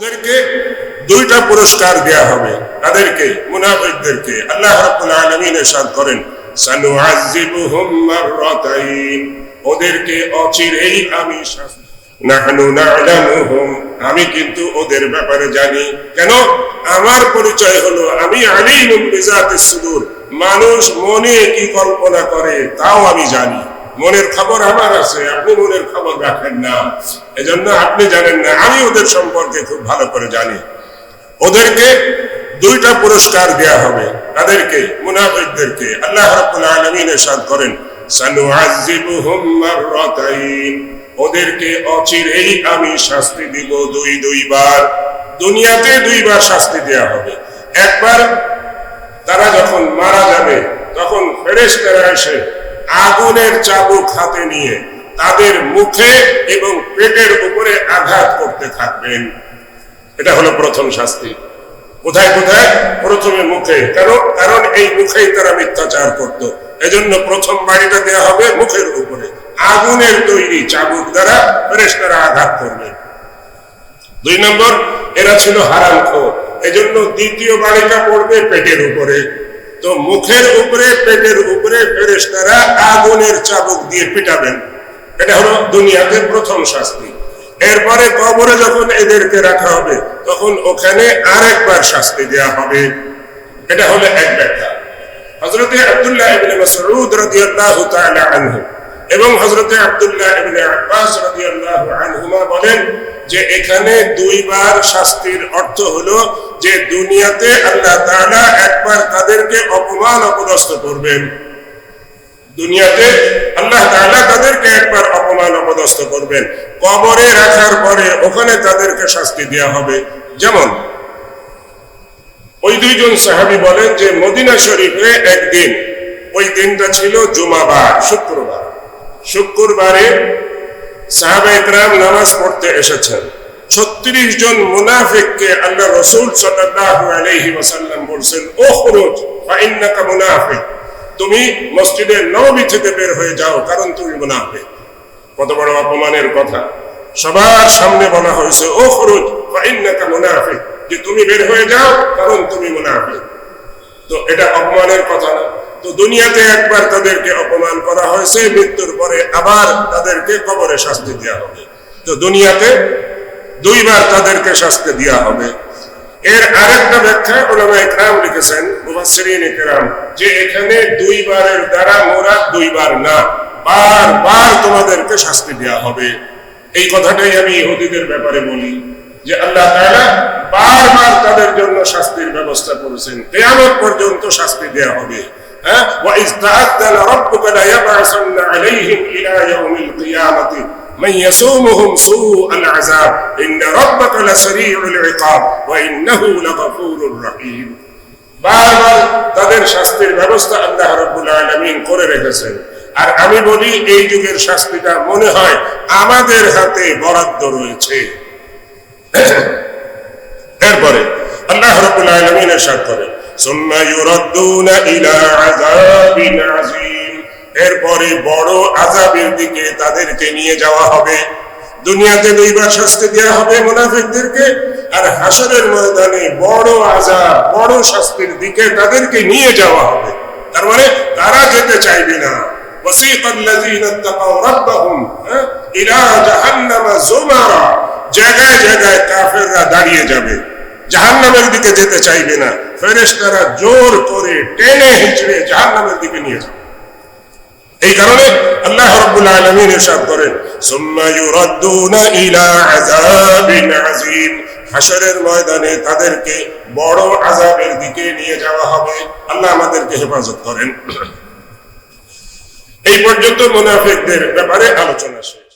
ওদেরকে দুইটা পুরস্কার দেয়া হবে তাদেরকে মুনাফিকদেরকে আল্লাহ রাব্বুল আলামিন ارشاد করেন সানুআযিবুহুম মাররাতাইন ওদেরকে অচিরেই আমি শাস্তি নাহনু না'লামুহুম আমি কিন্তু ওদের ব্যাপারে জানি কেন আমার পরিচয় হলো আমি আলিমুম বিজাতিস সুদূর মানুষ মনে কি কল্পনা করে তাও আমি জানি মনের খবর আমার আছে আপনি মনের খবর রাখেন না এজন্য আপনি জানেন না আমি ওদের সম্পর্কে খুব ভালো করে জানি ওদেরকে দুইটা পুরস্কার দেয়া হবে তাদেরকে মুনাফিকদেরকে আল্লাহ রাব্বুল আলামিন ارشاد করেন সানুআযিবুহুম মাররাতাইন ওদেরকে অচিরেই আমি শাস্তি দিব দুই দুইবার দুনিয়াতে দুইবার শাস্তি দেয়া হবে একবার তারা যখন মারা যাবে তখন ফেরেশতারা এসে আগুনের চাবুক হাতে নিয়ে তাদের মুখে এবং পেটের উপরে আঘাত করতে থাকবেন। এটা হলো প্রথম শাস্তি। কোথায় কোথায়? প্রথমে মুখে। কারণ কারণ এই মুখেই তারা মিথ্যাচার করত। এজন্য প্রথম বাড়িটা দেওয়া হবে মুখের উপরে। আগুনের তৈরি চাবুক দ্বারা ফেরেশতারা আঘাত করবে। দুই নম্বর, এরা ছিল হারাম খোর এজন্য দ্বিতীয় বাড়িটা পড়বে পেটের উপরে। তো মুখের উপরে, পেটের উপরে ফেরেশতারা আগুনের চাবুক দিয়ে পিটাবেন। এটা হলো দুনিয়াতে প্রথম শাস্তি। এরপরে কবরে যখন এদেরকে রাখা হবে, তখন ওখানে আরেকবার শাস্তি দেওয়া হবে। এটা হলো এক ব্যাখ্যা। হযরতে আব্দুল্লাহ মাসউদ রাদিয়াল্লাহু তাআলা আনহু এবং হযরতে আব্দুল্লাহ ইবনে আব্বাস রাদিয়াল্লাহু আনহুমা বলেন যে এখানে দুইবার শাস্তির অর্থ হলো যে দুনিয়াতে আল্লাহ তাআলা একবার তাদেরকে অপমান অপদস্থ করবেন। দুনিয়াতে আল্লাহ তাআলা তাদেরকে একবার অপমান অপদস্থ করবেন। কবরে রাখার পরে ওখানে তাদেরকে শাস্তি দেওয়া হবে। যেমন, ওই দুইজন সাহাবী বলেন যে মদিনা শরীফে একদিন, ওই দিনটা ছিল জুমাবার, শুক্রবার। শুক্রবারে সাহাবা ইকরাম নামাজ পড়তে এসেছেন। ছত্রিশ জন মুনাফিককে আল্লাহ রসুল সাল্লাল্লাহু বলছেন ওখরুজ ফাইন্নাকা মুনাফিক। তুমি মসজিদের নবী থেকে বের হয়ে যাও, কারণ তুমি মুনাফিক। কত বড় অপমানের কথা। সবার সামনে বলা হয়েছে, ও খরুজ, ফাইন্নাকা মুনাফিক। যে তুমি বের হয়ে যাও, কারণ তুমি মুনাফিক। তো এটা অপমানের কথা না। তো দুনিয়াতে একবার তাদেরকে অপমান করা হয়েছে, মৃত্যুর পরে আবার তাদেরকে কবরে শাস্তি দেওয়া হবে। তো দুনিয়াতে দুইবার তাদেরকে শাস্তি দেওয়া হবে। এর আরেকটা ব্যাখ্যা ওলামা একরাম লিখেছেন, মুফাসসিরিন একরাম যে এখানে দুইবারের দ্বারা মোরা দুইবার না বারবার তোমাদেরকে শাস্তি দেওয়া হবে। এই কথাটাই আমি ইহুদিদের ব্যাপারে বলি, যে আল্লাহ তাআলা বারবার তাদের জন্য শাস্তির ব্যবস্থা করেছেন। কিয়ামত পর্যন্ত শাস্তি দেওয়া হবে। হ্যাঁ? ওয়াইজ তাআদ্দানা রাব্বুকা লা ইয়াবআসান্না আলাইহিম ইলা ইয়াউমিল কিয়ামাতি। من يسومهم سوء العذاب إن ربك لسريع العقاب وإنه لغفور رحيم বারবার তাদের শাস্তির ব্যবস্থা আল্লাহ রাব্বুল আলামিন করে রেখেছেন আর আমি বলি এই যুগের শাস্তিটা মনে হয় আমাদের হাতে বরাদ্দ রয়েছে এরপরে আল্লাহ রাব্বুল আলামিন ارشاد করে সুম্মা ইউরাদ্দুনা ইলা আযাবিন আযীম এরপরে বড় আযাবের দিকে তাদেরকে নিয়ে যাওয়া হবে দুনিয়াতে দুইবার শাস্তি দেওয়া হবে মুনাফিকদেরকে আর হাসরের ময়দানে বড় আযাব বড় শাস্তির দিকে তাদেরকে নিয়ে যাওয়া হবে তার মানে তারা যেতে চাইবে না وسيق الذين اتقوا ربهم إلى جهنم زمرا জায়গায় জায়গায় কাফেররা দাঁড়িয়ে যাবে জাহান্নামের দিকে যেতে চাইবে না ফেরেশতারা জোর করে টেনে হিচড়ে জাহান্নামের দিকে নিয়ে যাবে এই কারণে আল্লাহ রাব্বুল আলামিন ইরশাদ করেন ময়দানে তাদেরকে বড় দিকে নিয়ে যাওয়া হবে। আল্লাহ আমাদেরকে হেফাজত করেন। এই পর্যন্ত মুনাফিকদের ব্যাপারে আলোচনা শেষ।